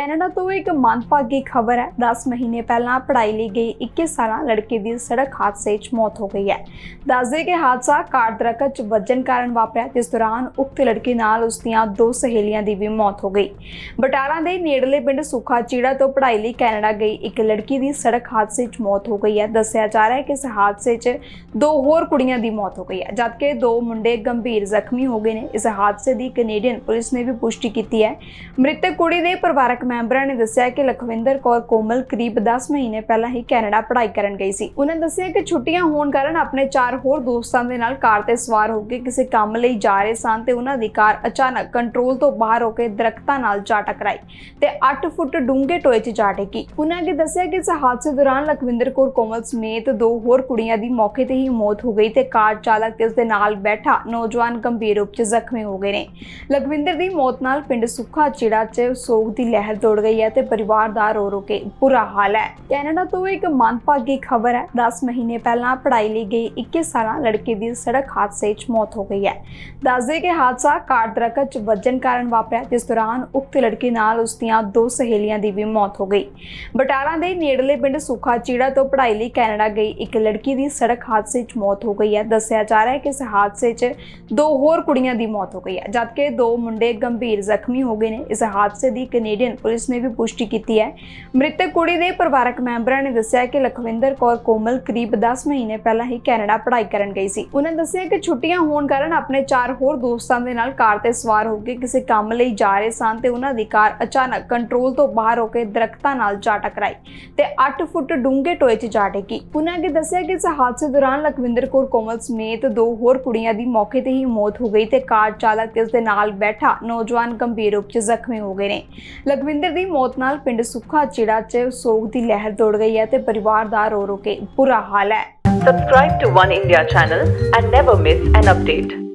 Canada ਤੋਂ ਇੱਕ ਮੰਦਭਾਗੀ ਖਬਰ ਹੈ। 10 ਮਹੀਨੇ ਪਹਿਲਾਂ ਪੜ੍ਹਾਈ ਲਈ ਗਈ 21 ਸਾਲਾਂ ਲੜਕੀ ਦੀ ਸੜਕ ਹਾਦਸੇ 'ਚ ਮੌਤ ਹੋ ਗਈ ਹੈ। ਦੱਸਦੇ ਕਿ ਹਾਦਸਾ ਕਾਰ ਦਰਖਤ 'ਚ ਵੱਜਣ ਕਾਰਨ ਵਾਪਰਿਆ। ਜਿਸ ਦੌਰਾਨ ਉਕਤ ਲੜਕੀ ਨਾਲ ਉਸ ਦੀਆਂ ਦੋ ਸਹੇਲੀਆਂ ਦੀ ਵੀ ਮੌਤ ਹੋ ਗਈ। ਬਟਾਲਾ ਦੇ ਨੇੜਲੇ ਪਿੰਡ ਸੁਖਾ ਚੀੜਾ ਤੋਂ ਪੜ੍ਹਾਈ ਲਈ ਕੈਨੇਡਾ ਗਈ ਇੱਕ ਲੜਕੀ ਦੀ ਸੜਕ ਹਾਦਸੇ 'ਚ ਮੌਤ ਹੋ ਗਈ ਹੈ। ਦੱਸਿਆ ਜਾ ਰਿਹਾ ਹੈ ਕਿ ਇਸ ਹਾਦਸੇ 'ਚ ਦੋ ਹੋਰ ਕੁੜੀਆਂ ਦੀ ਮੌਤ ਹੋ ਗਈ ਹੈ। ਜਦਕਿ ਦੋ ਮੁੰਡੇ ਗੰਭੀਰ ਜ਼ਖਮੀ ਹੋ ਗਏ ਨੇ। ਇਸ ਹਾਦਸੇ ਦੀ ਕੈਨੇਡੀਅਨ ਪੁਲਿਸ ਨੇ ਵੀ ਪੁਸ਼ਟੀ ਕੀਤੀ ਹੈ। ਮ੍ਰਿਤਕ ਕੁੜੀ ਦੇ ਪਰਿਵਾਰਕ ਮੈਂਬਰਾਂ ਨੇ ਦੱਸਿਆ ਕਿ ਲਖਵਿੰਦਰ ਕੌਰ ਕੋਮਲ ਕਰੀਬ 10 ਮਹੀਨੇ ਪਹਿਲਾਂ ਹੀ ਕੈਨੇਡਾ ਪੜ੍ਹਾਈ ਕਰਨ ਗਈ ਸੀ। ਉਹਨਾਂ ਦੱਸਿਆ ਕਿ ਛੁੱਟੀਆਂ ਹੋਣ ਕਾਰਨ ਆਪਣੇ ਚਾਰ ਹੋਰ ਦੋਸਤਾਂ ਦੇ ਨਾਲ ਕਾਰ ਤੇ ਸਵਾਰ ਹੋ ਕੇ ਕਿਸੇ ਕੰਮ ਲਈ ਜਾ ਰਹੇ ਸਨ ਤੇ ਉਹਨਾਂ ਦੀ ਕਾਰ ਅਚਾਨਕ ਕੰਟਰੋਲ ਤੋਂ ਬਾਹਰ ਹੋ ਕੇ ਦਰਖਤਾਂ ਨਾਲ ਜਾ ਟਕਰਾਈ ਤੇ 8 ਫੁੱਟ ਡੂੰਘੇ ਟੋਏ 'ਚ ਜਾ ਡਿੱਗੀ। ਉਹਨਾਂ ਨੇ ਦੱਸਿਆ ਕਿ ਇਸ ਹਾਦਸੇ ਦੌਰਾਨ ਲਖਵਿੰਦਰ ਕੌਰ ਕੋਮਲ ਸਮੇਤ ਦੋ ਹੋਰ ਕੁੜੀਆਂ ਦੀ ਮੌਕੇ ਤੇ ਹੀ ਮੌਤ ਹੋ ਗਈ ਤੇ ਕਾਰ ਚਾਲਕ ਤੇ ਉਸਦੇ ਨਾਲ ਬੈਠਾ ਨੌਜਵਾਨ ਗੰਭੀਰ ਰੂਪ 'ਚ ਜ਼ਖਮੀ ਹੋ ਗਏ ਨੇ। ਲਖਵਿੰਦਰ ਦੀ ਮੌਤ ਨਾਲ ਪਿੰਡ ਸੁੱਖਾ ਚਿੜਾ 'ਚ ਸੋਗ ਦੀ ਲਹਿਰ ਦੌੜ ਗਈ ਹੈ ਤੇ ਪਰਿਵਾਰ ਦਾ ਰੋ ਰੋ ਕੇ ਬੁਰਾ ਹਾਲ ਹੈ ਕੈਨੇਡਾ ਤੋਂ ਇੱਕ ਮੰਦਭਾਗੀ ਖਬਰ ਹੈ 10 ਮਹੀਨੇ ਪਹਿਲਾਂ ਪੜ੍ਹਾਈ ਲਈ ਗਈ 21 ਸਾਲਾਂ ਲੜਕੀ ਦੀ ਸੜਕ ਹਾਦਸੇ 'ਚ ਮੌਤ ਹੋ ਗਈ ਹੈ ਦੱਸਦੇ ਕਿ ਹਾਦਸਾ ਕਾਰ ਦਰਖਤ 'ਚ ਵੱਜਣ ਕਾਰਨ ਵਾਪਰਿਆ ਜਿਸ ਦੌਰਾਨ ਉਕਤ ਲੜਕੀ ਨਾਲ ਉਸ ਦੀਆਂ ਦੋ ਸਹੇਲੀਆਂ ਦੀ ਵੀ ਮੌਤ ਹੋ ਗਈ ਬਟਾਲਾ ਦੇ ਨੇੜਲੇ ਪਿੰਡ ਸੁਖਾ ਚੀੜਾ ਤੋਂ ਪੜ੍ਹਾਈ ਲਈ ਕੈਨੇਡਾ ਗਈ ਇੱਕ ਲੜਕੀ ਦੀ ਸੜਕ ਹਾਦਸੇ 'ਚ ਮੌਤ ਹੋ ਗਈ ਹੈ ਦੱਸਿਆ ਜਾ ਰਿਹਾ ਹੈ ਕਿ ਇਸ ਹਾਦਸੇ 'ਚ ਦੋ ਹੋਰ ਕੁੜੀਆਂ ਦੀ ਮੌਤ ਹੋ ਗਈ ਹੈ ਜਦਕਿ ਦੋ ਮੁੰਡੇ ਗੰਭੀਰ ਜ਼ਖਮੀ ਹੋ ਗਏ ਨੇ ਇਸ ਹਾਦਸੇ ਦੀ ਕੈਨੇਡੀਅਨ ਪੁਲਿਸ ਨੇ ਵੀ ਪੁਸ਼ਟੀ ਕੀਤੀ ਹੈ। ਮ੍ਰਿਤਕ ਕੁੜੀ ਦੇ ਪਰਿਵਾਰਕ ਮੈਂਬਰਾਂ ਨੇ ਦੱਸਿਆ ਕਿ ਲਖਵਿੰਦਰ ਕੌਰ ਕੋਮਲ ਕਰੀਬ 10 ਮਹੀਨੇ ਪਹਿਲਾਂ ਹੀ ਕੈਨੇਡਾ ਪੜ੍ਹਾਈ ਕਰਨ ਗਈ ਸੀ। ਉਹਨਾਂ ਦੱਸਿਆ ਕਿ ਛੁੱਟੀਆਂ ਹੋਣ ਕਾਰਨ ਆਪਣੇ ਚਾਰ ਹੋਰ ਦੋਸਤਾਂ ਦੇ ਨਾਲ ਕਾਰ ਤੇ ਸਵਾਰ ਹੋ ਕੇ ਕਿਸੇ ਕੰਮ ਲਈ ਜਾ ਰਹੇ ਸਨ ਤੇ ਉਹਨਾਂ ਦੀ ਕਾਰ ਅਚਾਨਕ ਕੰਟਰੋਲ ਤੋਂ ਬਾਹਰ ਹੋ ਕੇ ਦਰਖਤਾਂ ਨਾਲ ਜਾ ਟਕਰਾਈ ਤੇ 8 ਫੁੱਟ ਡੂੰਘੇ ਟੋਏ 'ਚ ਜਾ ਟੇਕੀ ਉਹਨਾਂ ਅੱਗੇ ਦੱਸਿਆ ਕਿ ਇਸ ਹਾਦਸੇ ਦੌਰਾਨ ਲਖਵਿੰਦਰ ਕੌਰ ਕੋਮਲ ਸਮੇਤ ਦੋ ਹੋਰ ਕੁੜੀਆਂ ਦੀ ਮੌਕੇ ਤੇ ਹੀ ਮੌਤ ਹੋ ਗਈ ਤੇ ਕਾਰ ਚਾਲਕ ਤੇ ਉਸ ਦੇ ਨਾਲ ਬੈਠਾ ਨੌਜਵਾਨ ਗੰਭੀਰ ਰੂਪ 'ਚ ਜ਼ਖਮੀ ਹੋ ਗਏ ਨੇ। ਲਖਵਿੰਦਰ ਦੀ ਮੌਤ ਨਾਲ ਪਿੰਡ ਸੁੱਖਾ ਚਿੜਾ 'ਚ ਸੋਗ ਦੀ ਲਹਿਰ ਦੌੜ ਗਈ ਹੈ ਤੇ ਪਰਿਵਾਰ ਦਾ ਰੋ ਰੋ ਕੇ ਬੁਰਾ ਹਾਲ ਹੈ Subscribe to One India channel and never miss an update.